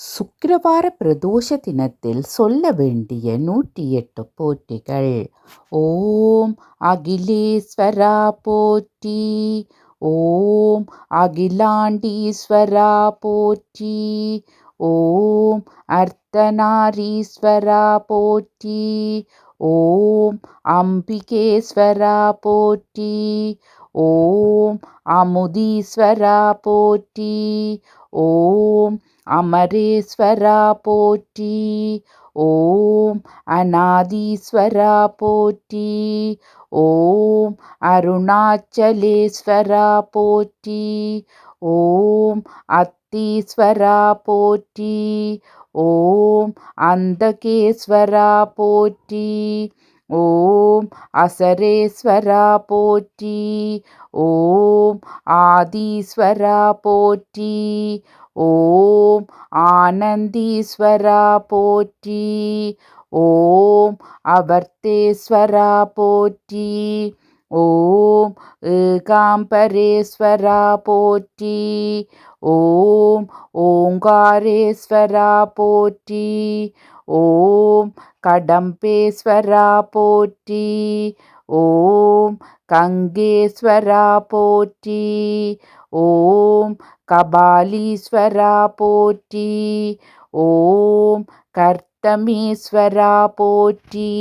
சுக்கிரவார பிரதோஷ தினத்தில் சொல்ல வேண்டிய நூற்றி எட்டு போற்றிகள். ஓம் அகிலேஸ்வரா போற்றி. ஓம் அகிலாண்டீஸ்வரா போற்றி. ஓம் அர்த்தநாரீஸ்வரா போற்றி. ஓம் அம்பிகேஸ்வரா போற்றி. ஓம் அமுதீஸ்வரா போற்றி. ஓம் அமரேஸ்வரா போற்றி. ஓம் அநாதீஸ்வரா போற்றி. ஓம் அருணாச்சலேஸ்வரா போற்றி. ஓம் அத்தீஸ்வரா போற்றி. ஓம் அந்தகேஸ்வரா போற்றி. ஓம் அசரேஸ்வரா போற்றி. ஓம் ஆதீஸ்வரா போற்றி. ஓம் ஆனந்தீஸ்வரா போற்றி. ஓம் அவர்த்தேஸ்வரா போற்றி. ஓம் ஏகாம்பரேஸ்வரா போற்றி. ஓம் ஓங்காரேஸ்வரா போற்றி. ஓம் கடம்பேஸ்வரா போற்றி. ஓம் கங்கேஸ்வரா போற்றி. ஓம் கபாலீஸ்வரா போற்றி. ஓம் கர்த்தமீஸ்வரா போற்றி.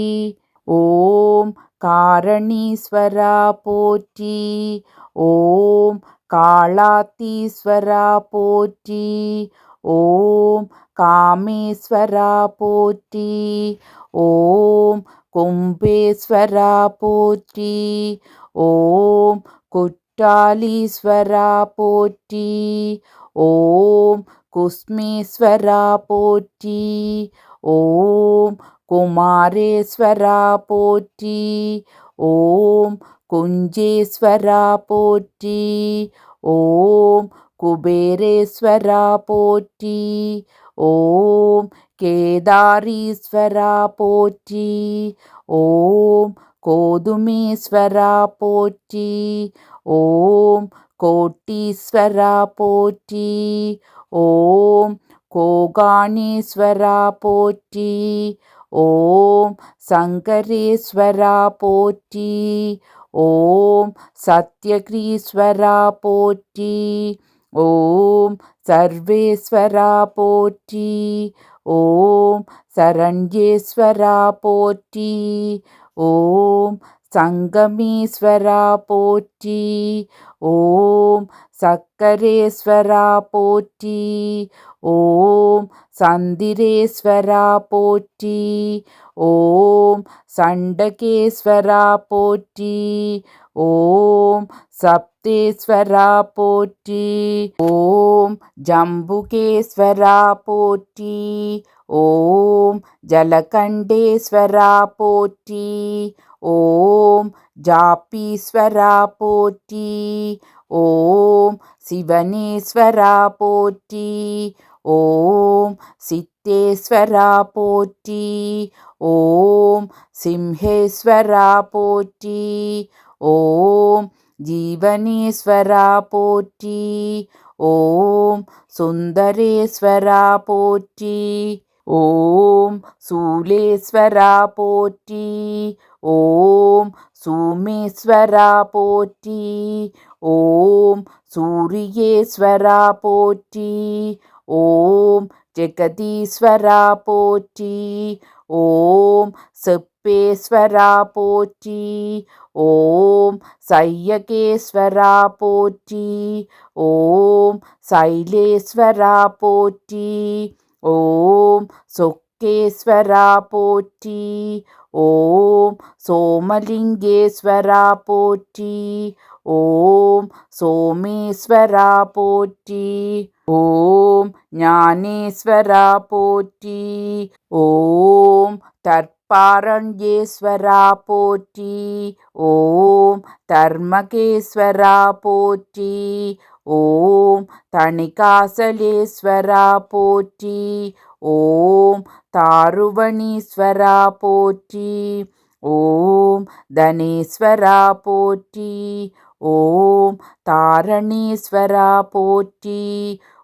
ஓம் காரணீஸ்வரா போற்றி. ஓம் காளாத்தீஸ்வரா போற்றி. ஓம் காமேஸ்வரா போற்றி. ஓம் கும்பேஸ்வரா போற்றி. ஓம் குட் குட்டாலீஸ்வரா போற்றி ஓம் குஸ்மீஸ்வரா போற்றி ஓம் குமாரேஸ்வரா போற்றி ஓம் குஞ்சேஸ்வரா போற்றி ஓம் குபேரேஸ்வரா போற்றி ஓம் கேதாரீஸ்வரா போற்றி ஓம் கோதுமேஸ்வரா போற்றி ஓம் கோட்டீஸ்வரா போற்றி. ஓம் கோகாணீஸ்வரா போற்றி. ஓம் சங்கரேஸ்வரா போற்றி. ஓம் சத்யகிரீஸ்வரா போற்றி. ஓம் சர்வேஸ்வரா போற்றி. ஓம் சரண்யேஸ்வரா போற்றி. ஓம் சங்கமீஸ்வரா போற்றி. ஓம் சக்கரேஸ்வரா போற்றி. ஓம் சந்திரேஸ்வரா போற்றி. ஓம் சண்டகேஸ்வரா போற்றி. ஓம் சப்தேஸ்வரா போற்றி. ஓம் ஜம்புகேஸ்வரா போற்றி. ஓம் ஜலகண்டேஸ்வரா போற்றி. ஓம் ஜாப்பீஸ்வரா போற்றி. ஓம் சிவனேஸ்வரா போற்றி. ஓம் சித்தேஸ்வரா போற்றி. ஓம் சிம்ஹேஸ்வரா போற்றி. ஓம் ஜீவனேஸ்வரா போற்றி. ஓம் சுந்தரேஸ்வரா போற்றி. ஓம் சூலேஸ்வரா போற்றி. ஓம் சூமேஸ்வரா போற்றி. ஓம் சூரியேஸ்வரா போற்றி. ஓம் ஜெகதீஸ்வரா போற்றி. ஓம் செப்பேஸ்வரா போற்றி. ஓம் சையகேஸ்வரா போற்றி. ஓம் சைலேஸ்வரா போற்றி. ஓம் சொக்கேஸ்வரா போற்றி. ஓம் சோமலிங்கேஸ்வரா போற்றி. ஓம் சோமேஸ்வரா போற்றி. ஓம் ஞானேஸ்வரா போற்றி. ஓம் தற்பாரண்யேஸ்வரா போற்றி. ஓம் தர்மகேஸ்வரா போற்றி. ஓம் தணிகாசலேஸ்வரா போற்றி. ஓம் தாருவணீஸ்வரா போற்றி. ஓம் தனேஸ்வரா போற்றி. ஓம் தாரணீஸ்வரா போற்றி.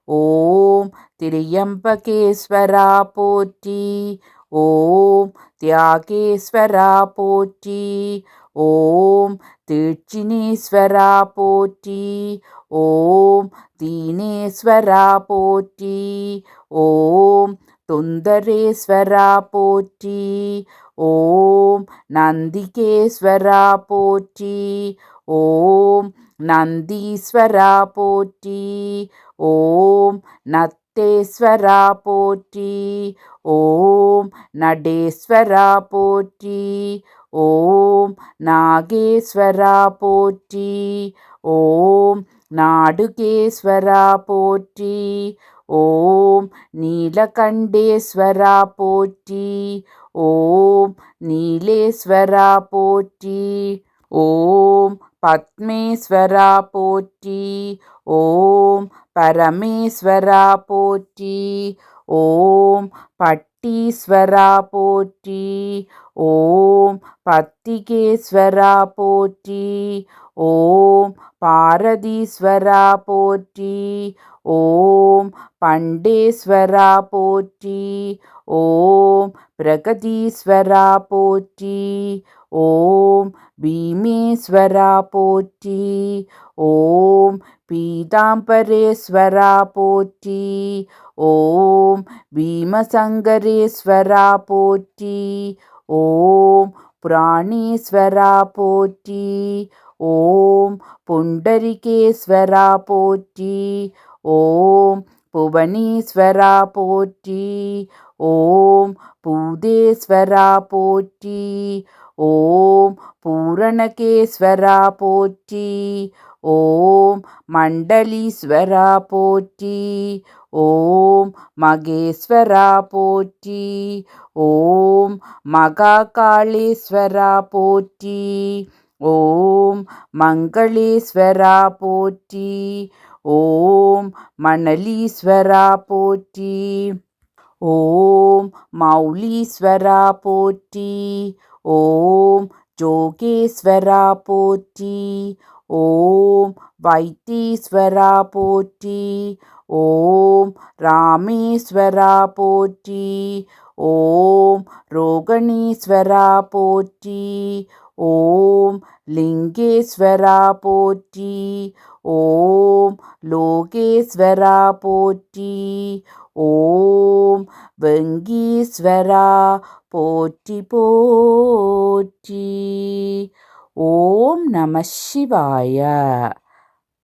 ஓம் திரியம்பகேஸ்வரா போற்றி. ஓம் தியாகேஸ்வரா போற்றி. ஓம் தீட்சினீஸ்வரா போற்றி. ஓம் தீனேஸ்வரா போற்றி. ஓம் துந்தரேஸ்வரா போற்றி. ஓம் நந்திகேஸ்வரா போற்றி. ஓம் நந்தீஸ்வரா போற்றி. ஓம் நத்தேஸ்வரா போற்றி. ஓம் நடேஸ்வரா போற்றி. ஓம் நாகேஸ்வரா போற்றி. ஓம் நாடுகேஸ்வரா போற்றி. ஓம் நீலகண்டேஸ்வரா போற்றி. ஓம் நீலேஸ்வரா போற்றி. ஓம் பத்மேஸ்வரா போற்றி. ஓம் பரமேஸ்வரா போற்றி. ஓம் பட்டீஸ்வரா போற்றி. ஓம் பத்திகேஸ்வரா போற்றி. ஓம் பாரதீஸ்வரா போற்றி. ஓம் பண்டேஸ்வரா போற்றி. ஓம் பிரகதீஸ்வரா போற்றி. ஓம் பீமேஸ்வரா போற்றி. ஓம் பீதாம்பரேஸ்வரா போற்றி. ஓம் பீமசங்கரேஸ்வரா போற்றி. ஓம் புராணேஸ்வரா போற்றி. ஓம் புண்டரிகேஸ்வரா போற்றி ஓம் புவனீஸ்வரா போற்றி ஓம் பூதேஸ்வரா போற்றி ஓம் பூரணகேஸ்வரா போற்றி ஓம் மண்டலீஸ்வரா போற்றி ஓம் மகேஸ்வரா போற்றி ஓம் மகாகாளேஸ்வரா போற்றி. ஓம் மங்களேஸ்வரா போற்றி. ஓம் மணலீஸ்வரா போற்றி. ஓம் மௌலீஸ்வரா போற்றி. ஓம் ஜோகேஸ்வரா போற்றி. ஓம் வைத்தீஸ்வரா போற்றி. ஓம் ராமேஸ்வரா போற்றி. ஓம் ரோகணீஸ்வரா போற்றி. ஓம் லிங்கேஸ்வரா போற்றி. ஓம் லோகேஸ்வரா போற்றி. ஓம் வெங்கீஸ்வரா போற்றி போற்றி. ஓம் நம சிவாய.